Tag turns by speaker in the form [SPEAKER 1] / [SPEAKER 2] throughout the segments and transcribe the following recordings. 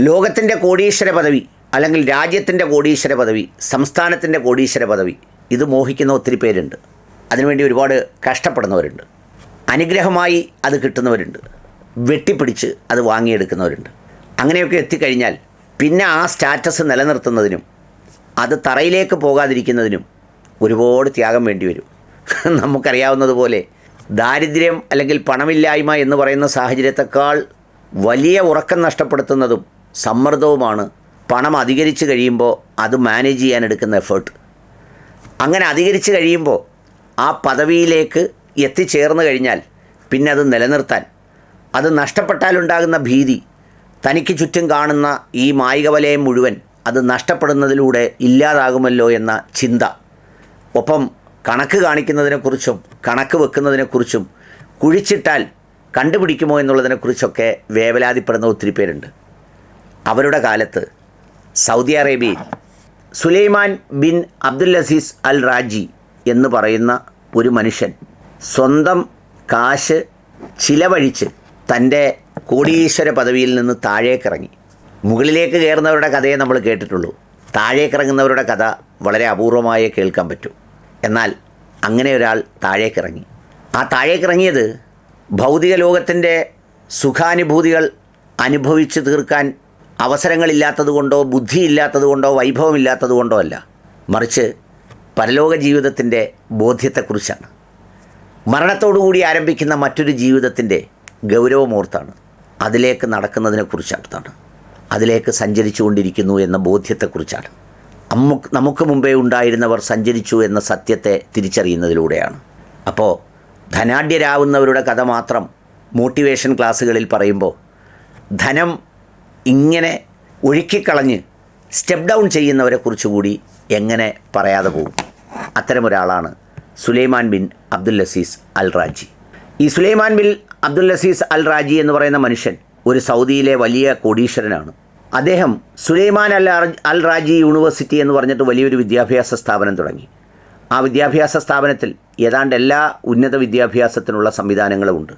[SPEAKER 1] ലോകത്തിന്റെ കോടീശ്വര പദവി അല്ലെങ്കിൽ രാജ്യത്തിന്റെ കോടീശ്വര പദവി സംസ്ഥാനത്തിന്റെ കോടീശ്വര പദവി ഇത് മോഹിക്കുന്ന ഒത്തിരി പേരുണ്ട്. അതിനുവേണ്ടി ഒരുപാട് കഷ്ടപ്പെടുന്നവരുണ്ട്. അനുഗ്രഹമായി അത് കിട്ടുന്നവരുണ്ട്. വെട്ടിപ്പിടിച്ച് അത് വാങ്ങിയെടുക്കുന്നവരുണ്ട്. അങ്ങനെയൊക്കെ എത്തിക്കഴിഞ്ഞാൽ പിന്നെ ആ സ്റ്റാറ്റസ് നിലനിർത്തുന്നതിനും അത് തറയിലേക്ക് പോകാതിരിക്കുന്നതിനും ഒരുപാട് ത്യാഗം വേണ്ടി വരും. നമുക്കറിയാവുന്നതുപോലെ ദാരിദ്ര്യം അല്ലെങ്കിൽ പണമില്ലായ്മ എന്ന് പറയുന്ന സാഹചര്യത്തെക്കാൾ വലിയ ഉറക്കം നഷ്ടപ്പെടുത്തുന്നതും സമ്മർദ്ദവുമാണ്. പണം അധികരിച്ച് കഴിയുമ്പോൾ അത് മാനേജ് ചെയ്യാൻ എടുക്കുന്ന എഫേർട്ട് അങ്ങനെ അധികരിച്ച് കഴിയുമ്പോൾ ആ പദവിയിലേക്ക് എത്തിച്ചേർന്ന് കഴിഞ്ഞാൽ പിന്നെ അത് നിലനിർത്താൻ അത് നഷ്ടപ്പെട്ടാലുണ്ടാകുന്ന ഭീതി തനിക്ക് ചുറ്റും കാണുന്ന ഈ മായിക വലയം മുഴുവൻ അത് നഷ്ടപ്പെടുന്നതിലൂടെ ഇല്ലാതാകുമല്ലോ എന്ന ചിന്ത. ഒപ്പം കണക്ക് കാണിക്കുന്നതിനെക്കുറിച്ചും കണക്ക് വെക്കുന്നതിനെക്കുറിച്ചും കുഴിച്ചിട്ടാൽ കണ്ടുപിടിക്കുമോ എന്നുള്ളതിനെക്കുറിച്ചൊക്കെ വേവലാതിപ്പെടുന്ന ഒത്തിരി പേരുണ്ട്. അവരുടെ കാലത്ത് സൗദി അറേബ്യയിൽ Sulaiman bin Abdul Aziz Al Rajhi എന്ന് പറയുന്ന ഒരു മനുഷ്യൻ സ്വന്തം കാശ് ചിലവഴിച്ച് തന്റെ കോടീശ്വര പദവിയിൽ നിന്ന് താഴേക്കിറങ്ങി. മുകളിലേക്ക് കയറുന്നവരുടെ കഥയെ നമ്മൾ കേട്ടിട്ടുള്ളൂ. താഴേക്കിറങ്ങുന്നവരുടെ കഥ വളരെ അപൂർവമായി കേൾക്കാൻ പറ്റൂ. എന്നാൽ അങ്ങനെ ഒരാൾ താഴേക്കിറങ്ങി. ആ താഴേക്കിറങ്ങിയത് ഭൗതിക ലോകത്തിന്റെ സുഖാനുഭൂതികൾ അനുഭവിച്ചു തീർക്കാൻ അവസരങ്ങളില്ലാത്തതുകൊണ്ടോ ബുദ്ധിയില്ലാത്തതുകൊണ്ടോ വൈഭവമില്ലാത്തതുകൊണ്ടോ അല്ല. മറിച്ച് പരലോക ജീവിതത്തിന്റെ ബോധ്യത്തെക്കുറിച്ചാണ്. മരണത്തോടുകൂടി ആരംഭിക്കുന്ന മറ്റൊരു ജീവിതത്തിന്റെ ഗൗരവമോർത്താണ്. അതിലേക്ക് നടക്കുന്നതിനെക്കുറിച്ചാണ് അതിലേക്ക് സഞ്ചരിച്ചു കൊണ്ടിരിക്കുന്നു എന്ന ബോധ്യത്തെക്കുറിച്ചാണ്. നമുക്ക് നമുക്ക് മുമ്പേ ഉണ്ടായിരുന്നവർ സഞ്ചരിച്ചു എന്ന സത്യത്തെ തിരിച്ചറിയുന്നതിലൂടെയാണ്. അപ്പോൾ ധനാഢ്യരാവുന്നവരുടെ കഥ മാത്രം മോട്ടിവേഷൻ ക്ലാസ്സുകളിൽ പറയുമ്പോൾ ധനം ഇങ്ങനെ ഒഴുക്കിക്കളഞ്ഞ് സ്റ്റെപ്പ് ഡൗൺ ചെയ്യുന്നവരെ കുറിച്ചുകൂടി എങ്ങനെ പറയാതെ പോകും? അത്തരമൊരാളാണ് Sulaiman bin Abdul Aziz Al Rajhi ഈ Sulaiman bin Abdul Aziz Al Rajhi എന്ന് പറയുന്ന മനുഷ്യൻ ഒരു സൗദിയിലെ വലിയ കോടീശ്വരനാണ്. അദ്ദേഹം സുലൈമാൻ അൽ അൽ റാജി യൂണിവേഴ്സിറ്റി എന്ന് പറഞ്ഞിട്ട് വലിയൊരു വിദ്യാഭ്യാസ സ്ഥാപനം തുടങ്ങി. ആ വിദ്യാഭ്യാസ സ്ഥാപനത്തിൽ ഏതാണ്ട് എല്ലാ ഉന്നത വിദ്യാഭ്യാസത്തിനുള്ള സംവിധാനങ്ങളുമുണ്ട്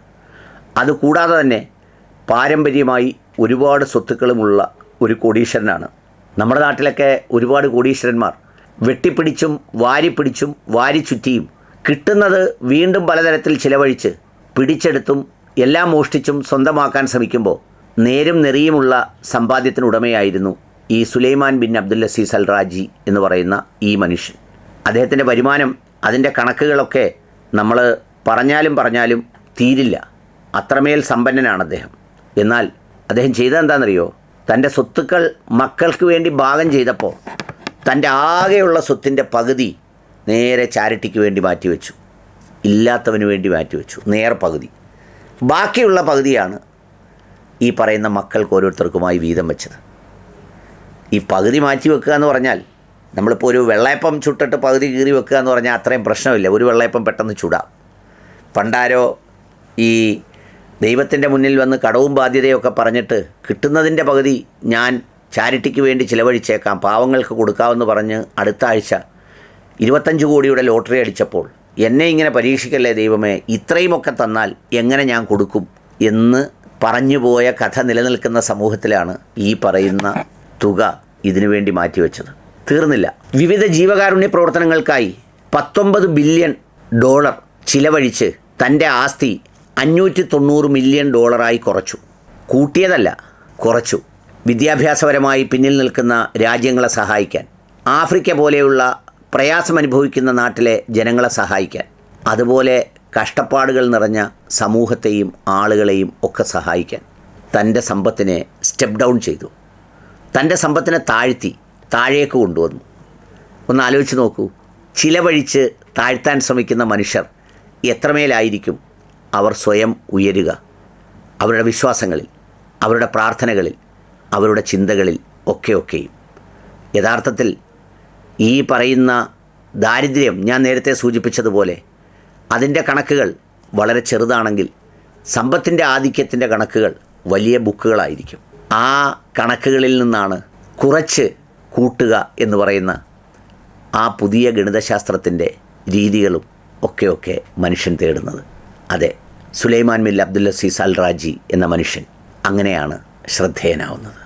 [SPEAKER 1] അതുകൂടാതെ തന്നെ പാരമ്പര്യമായി ഒരുപാട് സ്വത്തുക്കളുമുള്ള ഒരു കോടീശ്വരനാണ്. നമ്മുടെ നാട്ടിലൊക്കെ ഒരുപാട് കോടീശ്വരന്മാർ വെട്ടിപ്പിടിച്ചും വാരിപ്പിടിച്ചും വാരിച്ചുറ്റിയും കിട്ടുന്നത് വീണ്ടും പലതരത്തിൽ ചിലവഴിച്ച് പിടിച്ചെടുത്തും എല്ലാം മോഷ്ടിച്ചും സ്വന്തമാക്കാൻ ശ്രമിക്കുമ്പോൾ നേരും നെറിയുമുള്ള സമ്പാദ്യത്തിനുടമയായിരുന്നു ഈ Sulaiman bin Abdul Aziz Al Rajhi എന്ന് പറയുന്ന ഈ മനുഷ്യൻ. അദ്ദേഹത്തിന്റെ വരുമാനം അതിന്റെ കണക്കുകളൊക്കെ നമ്മൾ പറഞ്ഞാലും പറഞ്ഞാലും തീരില്ല. അത്രമേൽ സമ്പന്നനാണ് അദ്ദേഹം. എന്നാൽ അദ്ദേഹം ചെയ്തത് എന്താണെന്നറിയോ തന്റെ സ്വത്തുക്കൾ മക്കൾക്ക് വേണ്ടി ഭാഗം ചെയ്തപ്പോൾ തന്റെ ആകെയുള്ള സ്വത്തിന്റെ പകുതി നേരെ ചാരിറ്റിക്ക് വേണ്ടി മാറ്റിവെച്ചു. ഇല്ലാത്തവന് വേണ്ടി മാറ്റിവെച്ചു. നേർ പകുതി. ബാക്കിയുള്ള പകുതിയാണ് ഈ പറയുന്ന മക്കൾക്ക് ഓരോരുത്തർക്കുമായി വീതം വെച്ചത്. ഈ പകുതി മാറ്റി വെക്കുക എന്ന് പറഞ്ഞാൽ നമ്മളിപ്പോൾ ഒരു വെള്ളയപ്പം ചുട്ടിട്ട് പകുതി കീറി വെക്കുക എന്ന് പറഞ്ഞാൽ അത്രയും പ്രശ്നമില്ല. ഒരു വെള്ളയപ്പം പെട്ടെന്ന് ചുടാം. പണ്ടാരോ ഈ ദൈവത്തിന്റെ മുന്നിൽ വന്ന് കടവും ബാധ്യതയൊക്കെ പറഞ്ഞിട്ട് കിട്ടുന്നതിന്റെ പകുതി ഞാൻ ചാരിറ്റിക്ക് വേണ്ടി ചിലവഴിച്ചേക്കാം പാവങ്ങൾക്ക് കൊടുക്കാമെന്ന് പറഞ്ഞ് അടുത്ത ആഴ്ച ഇരുപത്തഞ്ച് കോടിയുടെ ലോട്ടറി അടിച്ചപ്പോൾ എന്നെ ഇങ്ങനെ പരീക്ഷിക്കല്ലേ ദൈവമേ ഇത്രയുമൊക്കെ തന്നാൽ എങ്ങനെ ഞാൻ കൊടുക്കും എന്ന് പറഞ്ഞു പോയ കഥ നിലനിൽക്കുന്ന സമൂഹത്തിലാണ് ഈ പറയുന്ന തുക ഇതിനു വേണ്ടി മാറ്റിവെച്ചത്. തീർന്നില്ല. വിവിധ ജീവകാരുണ്യ പ്രവർത്തനങ്ങൾക്കായി പത്തൊമ്പത് ബില്യൺ ഡോളർ ചിലവഴിച്ച് തന്റെ ആസ്തി അഞ്ഞൂറ്റി തൊണ്ണൂറ് മില്യൺ ഡോളറായി കുറച്ചു. കൂട്ടിയതല്ല കുറച്ചു. വിദ്യാഭ്യാസപരമായി പിന്നിൽ നിൽക്കുന്ന രാജ്യങ്ങളെ സഹായിക്കാൻ. ആഫ്രിക്ക പോലെയുള്ള പ്രയാസമനുഭവിക്കുന്ന നാട്ടിലെ ജനങ്ങളെ സഹായിക്കാൻ. അതുപോലെ കഷ്ടപ്പാടുകൾ നിറഞ്ഞ സമൂഹത്തെയും ആളുകളെയും ഒക്കെ സഹായിക്കാൻ. തന്റെ സമ്പത്തിനെ സ്റ്റെപ്പ് ഡൗൺ ചെയ്തു. തന്റെ സമ്പത്തിനെ താഴ്ത്തി താഴേക്ക് കൊണ്ടുവന്നു. ഒന്ന് ആലോചിച്ച് നോക്കൂ. ചിലവഴിച്ച് താഴ്ത്താൻ ശ്രമിക്കുന്ന മനുഷ്യർ എത്രമേലായിരിക്കും അവർ സ്വയം ഉയരുക. അവരുടെ വിശ്വാസങ്ങളിൽ അവരുടെ പ്രാർത്ഥനകളിൽ അവരുടെ ചിന്തകളിൽ ഒക്കെ ഒക്കെയും. യഥാർത്ഥത്തിൽ ഈ പറയുന്ന ദാരിദ്ര്യം ഞാൻ നേരത്തെ സൂചിപ്പിച്ചതുപോലെ അതിന്റെ കണക്കുകൾ വളരെ ചെറുതാണെങ്കിൽ സമ്പത്തിന്റെ ആധിക്യത്തിന്റെ കണക്കുകൾ വലിയ ബുക്കുകളായിരിക്കും. ആ കണക്കുകളിൽ നിന്നാണ് കുറച്ച് കൂട്ടുക എന്ന് പറയുന്ന ആ പുതിയ ഗണിതശാസ്ത്രത്തിന്റെ രീതികളും ഒക്കെയൊക്കെ ഒക്കെ മനുഷ്യൻ തേടുന്നത്. അതെ സുലൈമാൻ മിൽ അബ്ദുൽ അസീസ് അൽ റാജി എന്ന മനുഷ്യൻ അങ്ങനെയാണ് ശ്രദ്ധേയനാവുന്നത്.